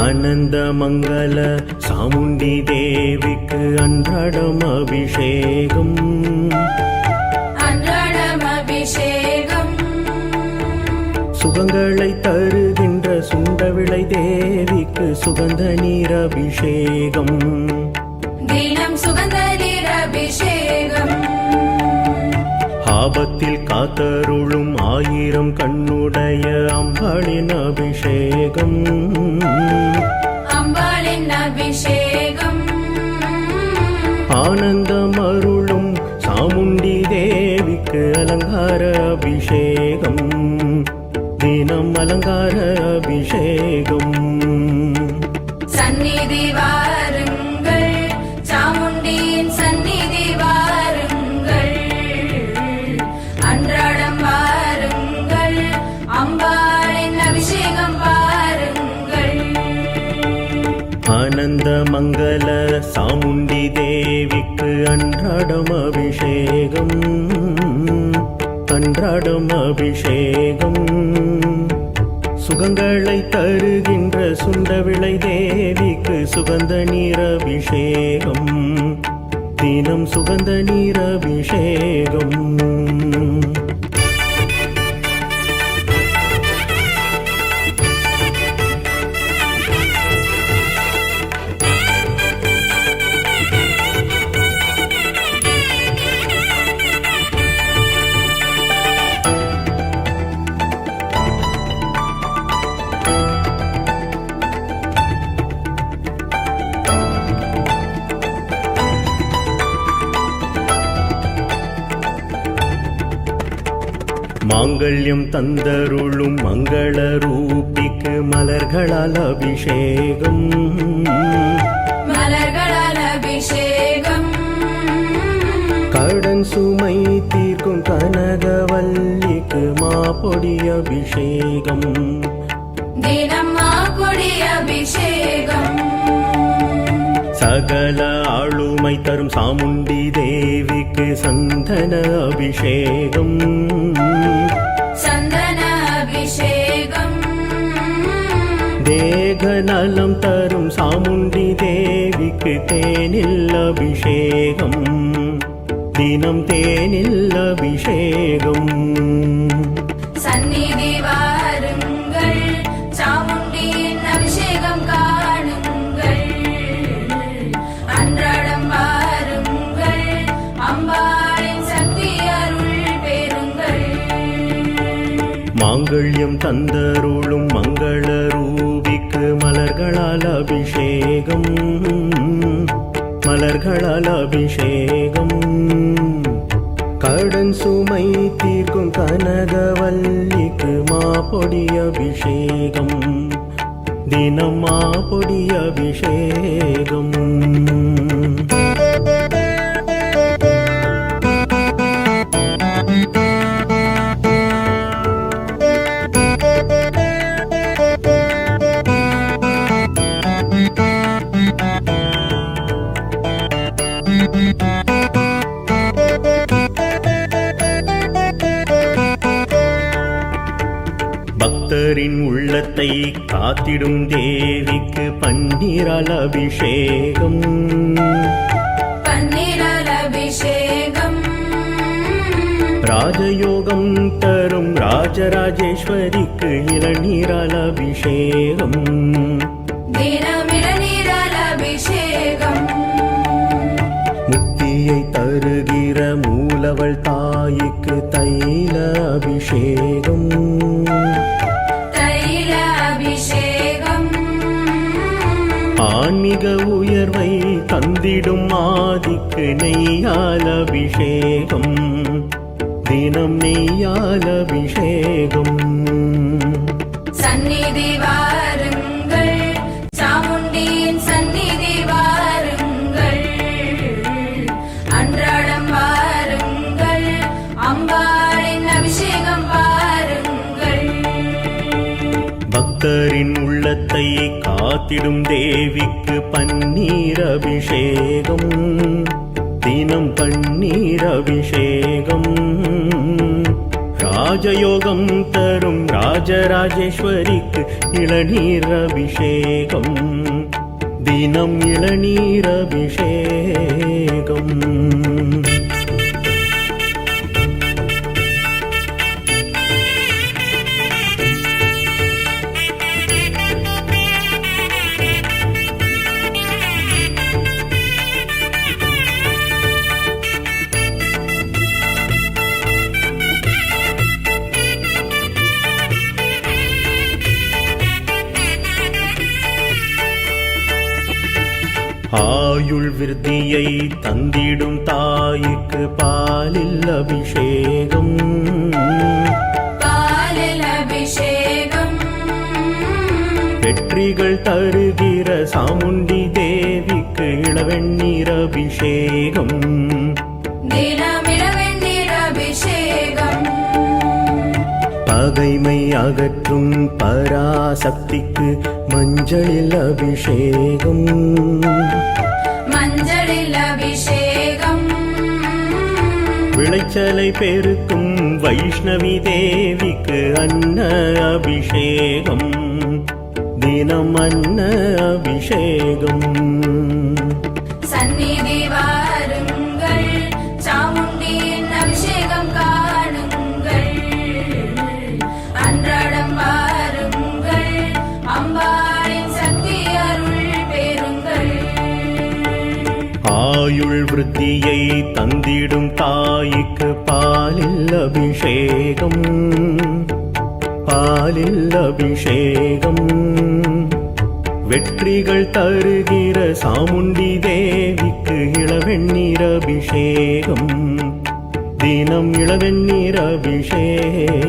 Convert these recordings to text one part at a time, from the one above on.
ஆனந்த மங்கள சாமுண்டி தேவிக்கு அன்றாடம் அபிஷேகம். சுகங்களை தருகின்ற சுண்டவிளை தேவிக்கு சுகந்த நீர் அபிஷேகம். தினம் சுகந்த நீர் அபிஷேகம். ஆபத்தில் காத்தருளும் ஆயிரம் கண்ணுடைய அம்பாளின் அபிஷேகம். அம்பாளின் அபிஷேகம். ஆனந்தம் அருளும் சாமுண்டி தேவிக்கு அலங்கார அபிஷேகம். தினம் அலங்கார அபிஷேகம். சந்நிதி மங்கள சாமுண்டி தேவிக்கு அன்றாடம் அபிஷேகம். அன்றாடம் அபிஷேகம். சுகங்களை தருகின்ற சுண்டவிளை தேவிக்கு சுகந்த நீர் அபிஷேகம். தினம் சுகந்த நீர் அபிஷேகம். மாங்கல்யம் தந்தருளும் மங்கள ரூபிக்கு மலர்களால் அபிஷேகம். மலர்களால் அபிஷேகம். கடன் சுமை தீர்க்கும் கனகவல்லிக்கு மாப்பொடி அபிஷேகம். தினம் கொடி அபிஷேகம். சகல ஆளுமை தரும் சாமுண்டி தேவிக்கு சந்தன அபிஷேகம். சந்தன அபிஷேகம். தேக நலம் தரும் சாமுண்டி தேவிக்கு தேனில் அபிஷேகம். தினம் தேனில் அபிஷேகம். மாங்கல்யம் தந்தருளும் மங்கள ரூபிக்கு மலர்களால் அபிஷேகம். மலர்களால் அபிஷேகம். கடன் சுமை தீர்க்கும் கனகவல்லிக்கு மாப்பொடி அபிஷேகம். தினம் மாப்பொடி அபிஷேகம். பக்தரின் உள்ளத்தை காத்திடும் தேவிக்கு பன்னீரால் அபிஷேகம் பன்னீரால் அபிஷேகம் ராஜயோகம் தரும் ராஜராஜேஸ்வரிக்கு இளநீரால் அபிஷேகம் முக்தியை தருகிற மூலவள் தாய்க்கு தைல அபிஷேகம் ஆன்மீக உயர்வை தந்திடும் ஆதிக்கு நெய்யால் அபிஷேகம். தினம் நெய்யால் அபிஷேகம். சந்நிதிவா உள்ளத்தை காத்திடும் தேவிக்கு பன்னீர் அபிஷேகம். தினம் பன்னீர் அபிஷேகம். ராஜயோகம் தரும் ராஜராஜேஸ்வரிக்கு இளநீர் அபிஷேகம். தினம் இளநீர் அபிஷேகம். தாய்க்கு பாலில் அபிஷேகம் பாலில் அபிஷேகம் வெற்றிகள் தருகிற சாமுண்டி தேவிக்கு இளவெண்ணீர் அபிஷேகம் பகைமை அகற்றும் பராசக்திக்கு மஞ்சளில் அபிஷேகம் விளைச்சலை பெருக்கும் வைஷ்ணவி தேவிக்கு அன்ன அபிஷேகம். தினம் அன்ன அபிஷேகம். ஆயுள் விருத்தியை தந்திடும் தாய்க்கு பாலில் அபிஷேகம். பாலில் அபிஷேகம். வெற்றிகள் தருகிற சாமுண்டி தேவிக்கு இளவெண்ணீர் அபிஷேகம். தினம் இளவெண்ணீர் அபிஷேகம்.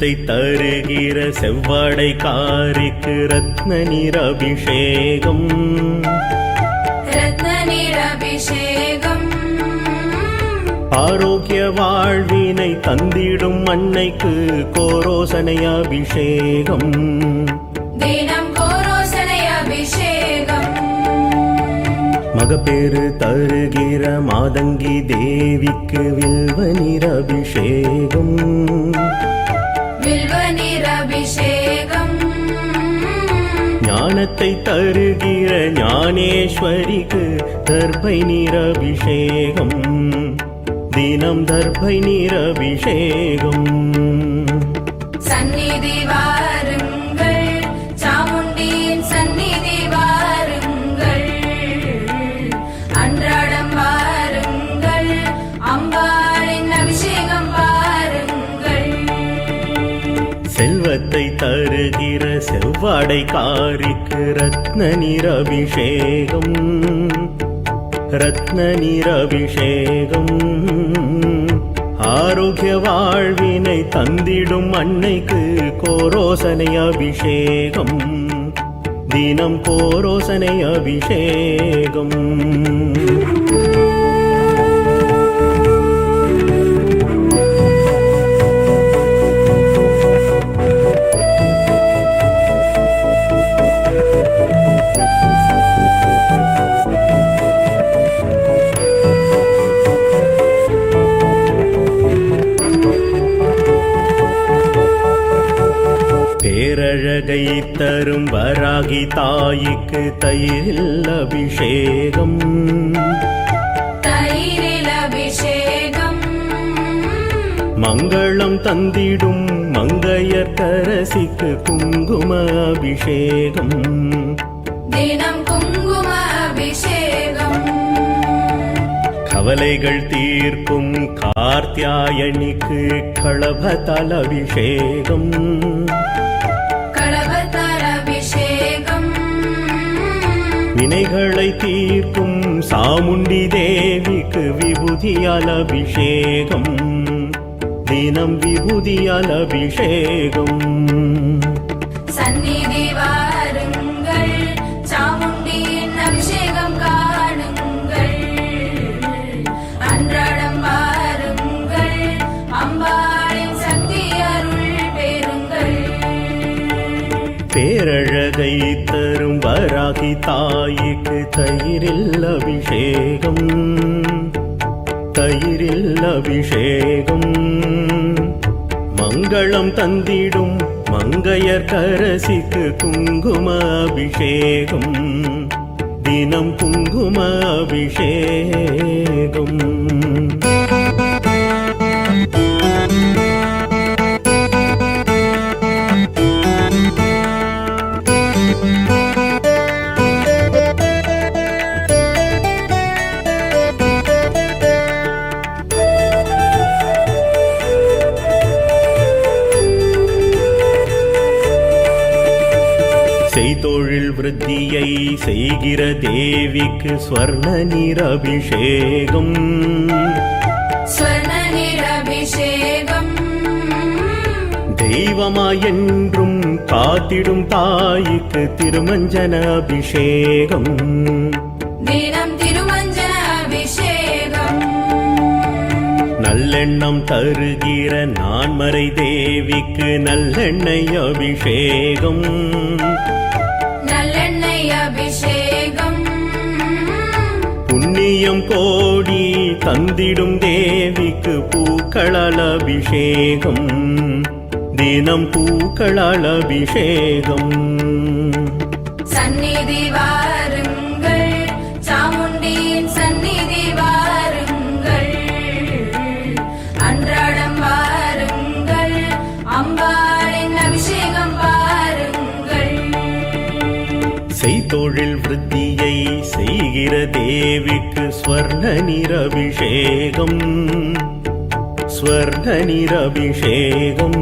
செல்வத்தை தருகிற செவ்வாடை காரிக்கு ரத்ன நீர் அபிஷேகம். ரத்ன நீர் அபிஷேகம். ஆரோக்கிய வாழ்வினை தந்திடும் அன்னைக்கு கோரோசனை அபிஷேகம். தினம் கோரோசனை அபிஷேகம். மகப்பேறு தருகிற மாதங்கி தேவிக்கு வில்வ நீர் ஞானத்தை தருகிற ஞானேஸ்வரிக்கு தர்பை நீர் அபிஷேகம் தினம் தர்பை நீர் அபிஷேகம் வடைக்காரிக்கு காரிக்கு ரத்ன நீர் ரத்ன நீர் ஆரோக்கிய வாழ்வினை தந்திடும் அன்னைக்கு கோரோசனை அபிஷேகம். தினம் கோரோசனை அபிஷேகம். தயிரில் அபிஷேகம். தயிரில் அபிஷேகம். மங்களம் தந்திடும் மங்கையர்கரசிக்கு குங்கும அபிஷேகம். தினம் குங்கும அபிஷேகம். கவலைகள் தீர்க்கும் கார்த்தியாயனிக்கு களபதல் அபிஷேகம். வினைகளை தீர்க்கும் சாமுண்டி தேவிக்கு விபூதியால் அபிஷேகம். தினம் விபூதியால் அபிஷேகம். சந்நிதி வாருங்கள் சாமுண்டியின் அபிஷேகம் காணுங்கள். அன்றாடம் வாருங்கள். அம்பாளின் சக்தி அருள் பெறுங்கள். பேரழகை தரும் வராகி தாய்க்கு தயிரில் அபிஷேகம். தயிரில் அபிஷேகம். மங்களம் தந்திடும் மங்கையர் கரசிக்கு குங்கும அபிஷேகம். தினம் குங்கும அபிஷேகம். விருத்தியை செய்கிற தேவிக்கு ஸ்வர்ண நீர் அபிஷேகம் ஸ்வர்ண நிரபிஷேகம் தெய்வமாயென்றும் காத்திடும் தாய்க்கு திருமஞ்சன அபிஷேகம். தினம் திருமஞ்சன அபிஷேகம். நல்லெண்ணம் தருகிற நான்மறை தேவிக்கு நல்லெண்ணெய் அபிஷேகம். புண்ணியம் கோடி தந்திடும் தேவிக்கு பூக்களால் அபிஷேகம் தினம் பூக்களால் அபிஷேகம் செய்கிற தேவிக்கு ஸ்வர்ண நிரபிஷேகம் ஸ்வர்ண நிரபிஷேகம்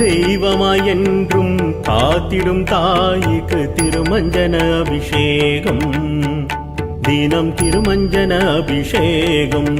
தெய்வமாயென்றும் காத்திடும் தாய்க்கு திருமஞ்சன அபிஷேகம் தினம் திருமஞ்சன அபிஷேகம்.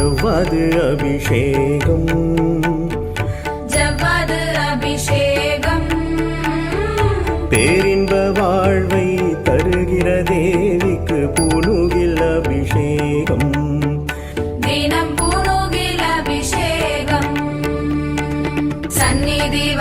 ஜவ்வாது அபிஷேகம். ஜவ்வாது அபிஷேகம். பேரின்ப வாழ்வை தருகிற தேவிக்கு பூணுகில் அபிஷேகம். தினம் பூணுகில் அபிஷேகம். சந்நிதி